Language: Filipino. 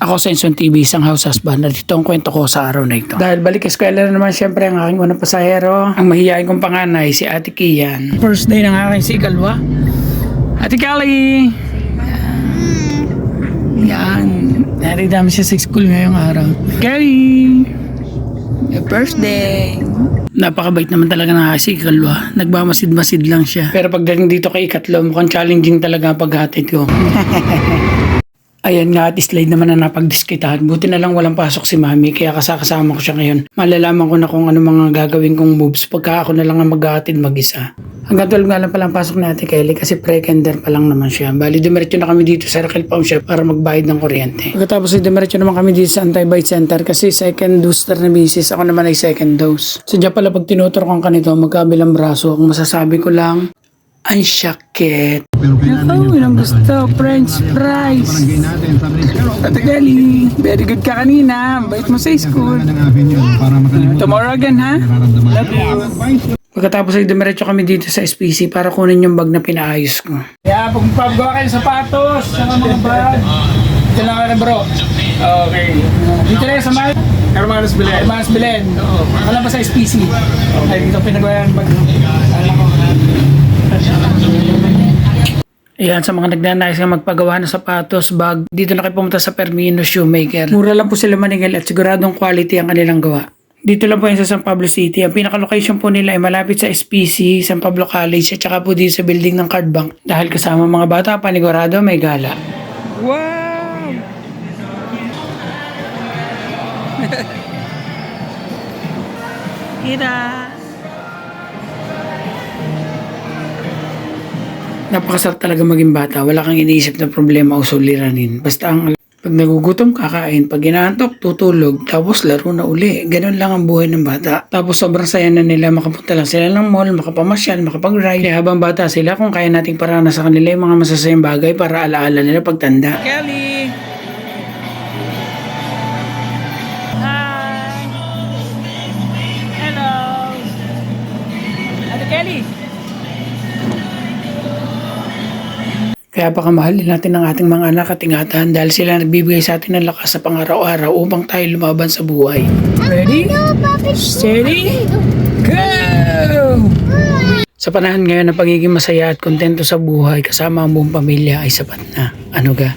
Ako sa Inson TV, isang house husband at ito ang kwento ko sa araw na ito. Dahil balik eskwela na naman syempre ang aking unang pasahero, ang mahihain kong panganay, si Ate Kian. First day ng aking sigalwa. Ate Kali! Yan. Narida siya sa school ngayong araw. Kali! Your first day! Napakabait naman talaga ng si Kalwa. Nagmamasid-masid lang siya. Pero pagdating dito kay ikatlo, mukhang challenging talaga ang paghatid ko. Ayan nga at slide naman na napagdiskitahan. Buti na lang walang pasok si mami kaya kasakasama ko siya ngayon. Malalaman ko na kung ano mga gagawin kong moves pagka ako na lang ang maghahatid mag-isa. Hanggang 12 nga lang palang pasok ni Ate Kelly kasi pre-kender pa lang naman siya. Bali, dumiretso na kami dito sa Raquel Pawn Shop para magbayad ng kuryente. Pagkatapos ay dumiretso naman kami dito sa Antibite Center kasi second booster na misis. Ako naman ay second dose. Sadya pala pag tinutur ko ang kanito, magkabilang braso, ang masasabi ko lang, ang syakit. Pero kailangan Gusto. French fries. Ate Kelly, very good ka kanina. Bait mo sa school. makalimutan Tomorrow again, ha? Love you. Pagkatapos ay dumiretso kami dito sa SPC para kunin yung bag na pinaayos ko. Kaya pag pagawa kayo ng sapatos, saka mga bag, dito lang kayo bro. Okay. Dito lang sa mga Hermanos Bilen. Mas Belen. Alam ba sa SPC? Ay, dito pinagawa yung bag. Alam ko. Ayan, sa mga nagnanais na magpagawa ng sapatos, bag, dito na kayo pumunta sa Permino Shoemaker. Mura lang po sila maningil at siguradong quality ang kanilang gawa. Dito lang po yan sa San Pablo City. Ang pinaka-location po nila ay malapit sa SPC, San Pablo College at saka po dito sa building ng Card Bank. Dahil kasama mga bata, panigurado may gala. Wow! Ira! Napakasarap talaga maging bata. Wala kang iniisip na problema o suliranin. Basta ang pag nagugutom, kakain. Pag inaantok, tutulog. Tapos laro na uli. Ganun lang ang buhay ng bata. Tapos sobrang saya na nila. Makapunta lang sila ng mall, makapamasyal, makapag-ride. Kaya habang bata sila, kung kaya nating parana sa kanila yung mga masasayang bagay para alaala nila pagtanda. Kelly! Kaya baka mahalin natin ang ating mga anak at ingatan dahil sila nagbibigay sa atin ng lakas sa pangaraw-araw upang tayo lumaban sa buhay. Ready? Steady? Go! Sa panahon ngayon na pagiging masaya at kontento sa buhay kasama ang buong pamilya ay sapat na. Ano ga?